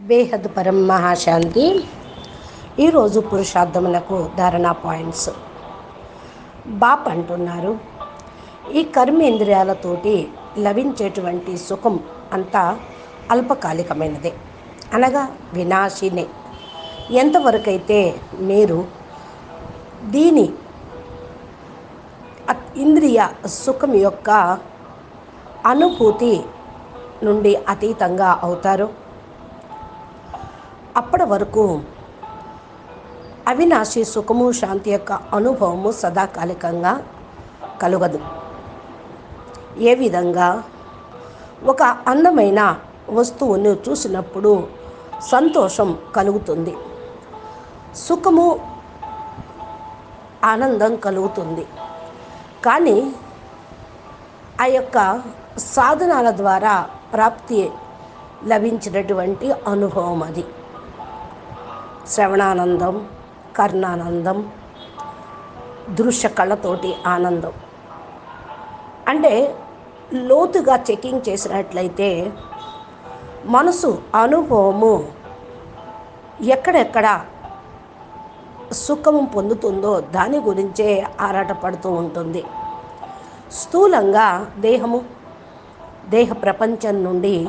బేహద్ పరం మహాశాంతి. ఈరోజు పురుషార్థములకు ధారణ పాయింట్స్. బాప్ అంటున్నారు ఈ కర్మేంద్రియాలతోటి లభించేటువంటి సుఖం అంతా అల్పకాలికమైనదే. అనగా వినాశినే. ఎంతవరకైతే మీరు దీని అత్- ఇంద్రియ సుఖం యొక్క అనుభూతి నుండి అతీతంగా అవుతారో అప్పటి వరకు అవినాశి సుఖము శాంతి యొక్క అనుభవము సదాకాలికంగా కలుగదు. ఏ విధంగా? ఒక అందమైన వస్తువును చూసినప్పుడు సంతోషం కలుగుతుంది. సుఖము ఆనందం కలుగుతుంది. కానీ ఆ యొక్క సాధనాల ద్వారా ప్రాప్తి లభించినటువంటి అనుభవం అది. శ్రవణానందం కర్ణానందం దృశ్య కళ్ళతోటి ఆనందం. అంటే లోతుగా చెకింగ్ చేసినట్లయితే మనసు అనుభవము ఎక్కడెక్కడ సుఖము పొందుతుందో దాని గురించే ఆరాటపడుతూ ఉంటుంది. స్థూలంగా దేహము దేహ ప్రపంచం నుండి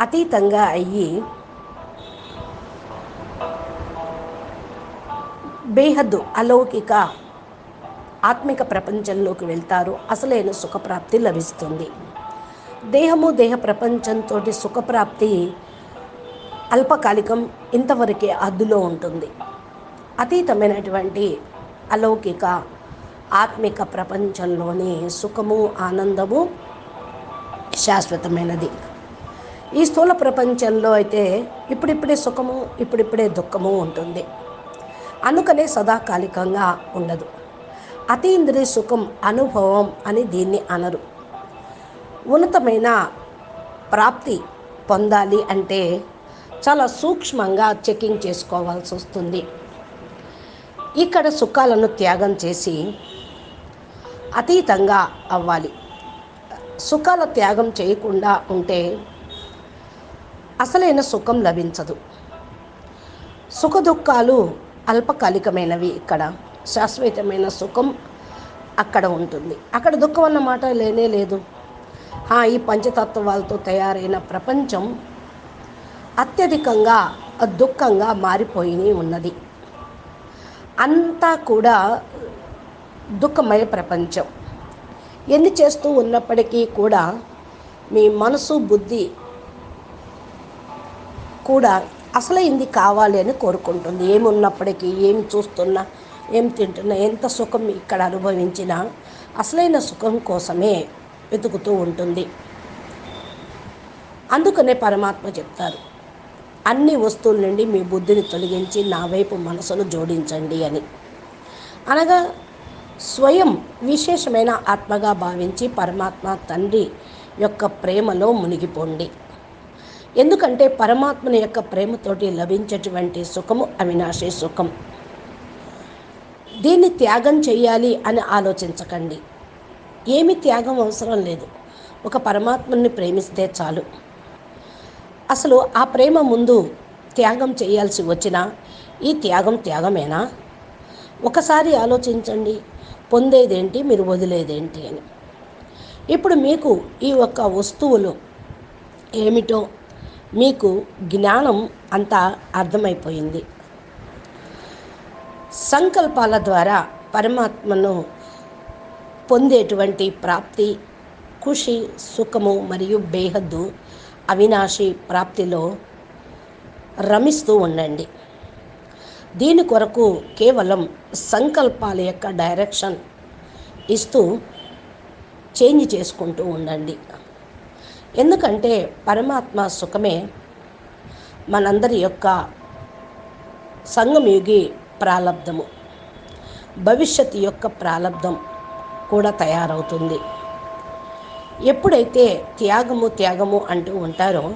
అతీతంగా అయ్యి బేహద్దు అలౌకిక ఆత్మిక ప్రపంచంలోకి వెళ్తారు. అసలైన సుఖప్రాప్తి లభిస్తుంది. దేహము దేహ ప్రపంచంతో సుఖప్రాప్తి అల్పకాలికం ఇంతవరకే అద్దులో ఉంటుంది. అతీతమైనటువంటి అలౌకిక ఆత్మిక ప్రపంచంలోని సుఖము ఆనందము శాశ్వతమైనది. ఈ స్థూల ప్రపంచంలో అయితే ఇప్పుడిప్పుడే సుఖము ఇప్పుడిప్పుడే దుఃఖము ఉంటుంది. అనుకనే సదాకాలికంగా ఉండదు. అతీంద్రియ సుఖం అనుభవం అని దీన్ని అనరు. ఉన్నతమైన ప్రాప్తి పొందాలి అంటే చాలా సూక్ష్మంగా చెకింగ్ చేసుకోవాల్సి వస్తుంది. ఇక్కడ సుఖాలను త్యాగం చేసి అతీతంగా అవ్వాలి. సుఖాల త్యాగం చేయకుండా ఉంటే అసలైన సుఖం లభించదు. సుఖదుఖాలు అల్పకాలికమైనవి ఇక్కడ. శాశ్వతమైన సుఖం అక్కడ ఉంటుంది. అక్కడ దుఃఖం అన్న మాట లేనే లేదు. ఈ పంచతత్వాలతో తయారైన ప్రపంచం అత్యధికంగా దుఃఖంగా మారిపోయి ఉన్నది. అంతా కూడా దుఃఖమయ ప్రపంచం. ఎన్ని చేస్తూ ఉన్నప్పటికీ కూడా మీ మనసు బుద్ధి కూడా అసలైంది కావాలి అని కోరుకుంటుంది. ఏమున్నప్పటికీ ఏం ఏమి చూస్తున్నా ఏం తింటున్నా ఎంత సుఖం ఇక్కడ అనుభవించినా అసలైన సుఖం కోసమే వెతుకుతూ ఉంటుంది. అందుకనే పరమాత్మ చెప్తారు అన్ని వస్తువుల నుండి మీ బుద్ధిని తొలగించి నా వైపు మనసును జోడించండి అని. అనగా స్వయం విశేషమైన ఆత్మగా భావించి పరమాత్మ తండ్రి యొక్క ప్రేమలో మునిగిపోండి. ఎందుకంటే పరమాత్మని యొక్క ప్రేమతోటి లభించేటువంటి సుఖము అవినాశి సుఖం. దీన్ని త్యాగం చేయాలి అని ఆలోచించకండి. ఏమి త్యాగం అవసరం లేదు. ఒక పరమాత్మని ప్రేమిస్తే చాలు. అసలు ఆ ప్రేమ ముందు త్యాగం చేయాల్సి వచ్చినా ఈ త్యాగం త్యాగమేనా? ఒకసారి ఆలోచించండి. పొందేదేంటి మీరు వదిలేదేంటి అని. ఇప్పుడు మీకు ఈ ఒక్క వస్తువులు ఏమిటో మీకు జ్ఞానం అంతా అర్థమైపోయింది. సంకల్పాల ద్వారా పరమాత్మను పొందేటువంటి ప్రాప్తి ఖుషి సుఖము మరియు బేహద్దు అవినాశి ప్రాప్తిలో రమిస్తూ ఉండండి. దీని కొరకు కేవలం సంకల్పాల యొక్క డైరెక్షన్ ఇస్తూ చేంజ్ చేసుకుంటూ ఉండండి. ఎందుకంటే పరమాత్మ సుఖమే మనందరి యొక్క సంగమయుగి ప్రారంధము భవిష్యత్తు యొక్క ప్రారంధం కూడా తయారవుతుంది. ఎప్పుడైతే త్యాగము త్యాగము అంటూ ఉంటారో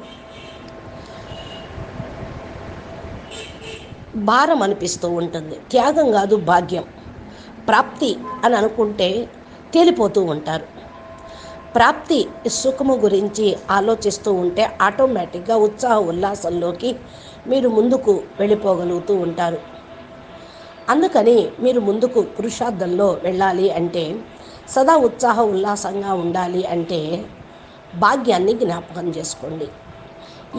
భారం అనిపిస్తూ ఉంటుంది. త్యాగం కాదు భాగ్యం. ప్రాప్తి అని అనుకుంటే తేలిపోతూ ఉంటారు. ప్రాప్తి సుఖము గురించి ఆలోచిస్తూ ఉంటే ఆటోమేటిక్గా ఉత్సాహ ఉల్లాసంలోకి మీరు ముందుకు వెళ్ళిపోగలుగుతూ ఉంటారు. అందుకని మీరు ముందుకు పురుషార్థంలో వెళ్ళాలి అంటే సదా ఉత్సాహ ఉల్లాసంగా ఉండాలి అంటే భాగ్యాన్ని జ్ఞాపకం చేసుకోండి.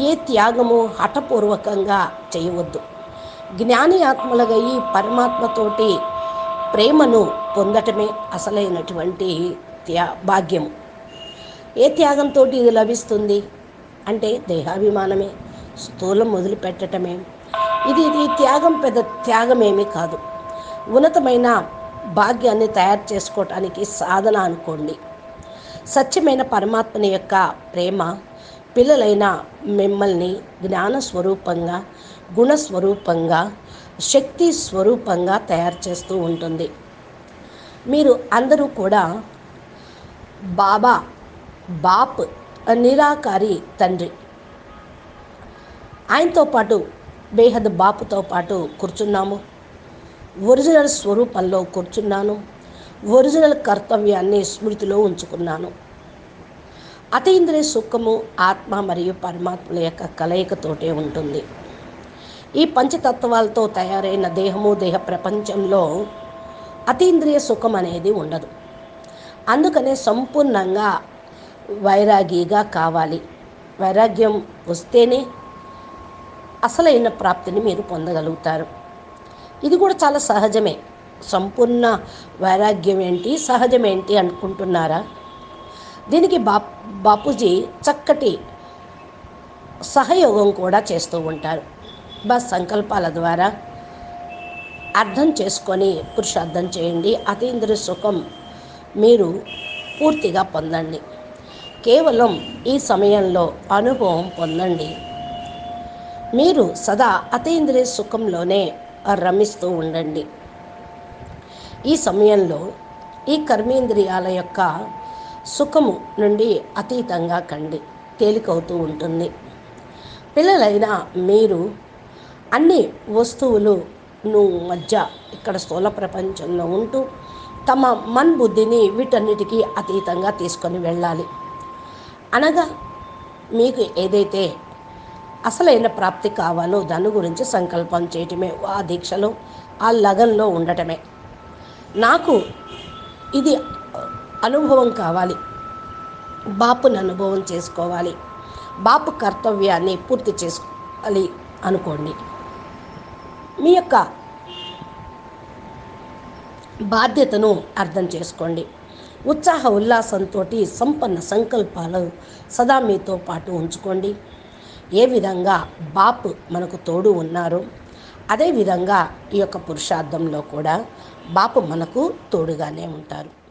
ఏ త్యాగము హఠపూర్వకంగా చేయవద్దు. జ్ఞాని ఆత్మలుగా ఈ పరమాత్మతోటి ప్రేమను పొందటమే అసలైనటువంటి త్యా భాగ్యము. ఏ త్యాగంతో ఇది లభిస్తుంది? అంటే దేహాభిమానమే. స్థూలం మొదలుపెట్టటమే ఇది ఈ త్యాగం పెద్ద త్యాగమేమీ కాదు. ఉన్నతమైన భాగ్యాన్ని తయారు చేసుకోవటానికి సాధన అనుకోండి. సత్యమైన పరమాత్మని యొక్క ప్రేమ పిల్లలైన మిమ్మల్ని జ్ఞాన స్వరూపంగా గుణస్వరూపంగా శక్తి స్వరూపంగా తయారు చేస్తూ ఉంటుంది. మీరు అందరూ కూడా బాబా బాప్ నిరాకారి తండ్రి. ఆయనతో పాటు బేహద్ బాపుతో పాటు కూర్చున్నాము. ఒరిజినల్ స్వరూపంలో కూర్చున్నాను. ఒరిజినల్ కర్తవ్యాన్ని స్మృతిలో ఉంచుకున్నాను. అతీంద్రియ సుఖము ఆత్మ మరియు పరమాత్మల యొక్క కలయికతోటే ఉంటుంది. ఈ పంచతత్వాలతో తయారైన దేహము దేహ ప్రపంచంలో అతీంద్రియ సుఖం అనేది ఉండదు. అందుకనే సంపూర్ణంగా వైరాగిగా కావాలి. వైరాగ్యం వస్తేనే అసలైన ప్రాప్తిని మీరు పొందగలుగుతారు. ఇది కూడా చాలా సహజమే. సంపూర్ణ వైరాగ్యం ఏంటి సహజమేంటి అనుకుంటున్నారా? దీనికి బా బాపూజీ చక్కటి సహయోగం కూడా చేస్తూ ఉంటారు. బస్ సంకల్పాల ద్వారా అర్థం చేసుకొని పురుషార్థం చేయండి. అతీంద్రియ సుఖం మీరు పూర్తిగా పొందండి. కేవలం ఈ సమయంలో అనుభవం పొందండి. మీరు సదా అతీంద్రియ సుఖంలోనే రమిస్తూ ఉండండి. ఈ సమయంలో ఈ కర్మేంద్రియాల యొక్క సుఖము నుండి అతీతంగా కండి తేలికవుతూ ఉంటుంది. పిల్లలైన మీరు అన్ని వస్తువులు మధ్య ఇక్కడ స్థూల ప్రపంచంలో ఉంటూ తమ మన్ బుద్ధిని వీటన్నిటికీ అతీతంగా తీసుకొని వెళ్ళాలి. అనగా మీకు ఏదైతే అసలైన ప్రాప్తి కావాలో దాని గురించి సంకల్పం చేయటమే ఆ దీక్షలో ఆ లగన్లో ఉండటమే. నాకు ఇది అనుభవం కావాలి. బాపుని అనుభవం చేసుకోవాలి. బాపు కర్తవ్యాన్ని పూర్తి చేసుకోవాలి అనుకోండి. మీ యొక్క బాధ్యతను అర్థం చేసుకోండి. ఉత్సాహ ఉల్లాసంతో సంపన్న సంకల్పాలు సదా మీతో పాటు ఉంచుకోండి. ఏ విధంగా బాపు మనకు తోడు ఉన్నారో అదేవిధంగా ఈ యొక్క పురుషార్థంలో కూడా బాపు మనకు తోడుగానే ఉంటారు.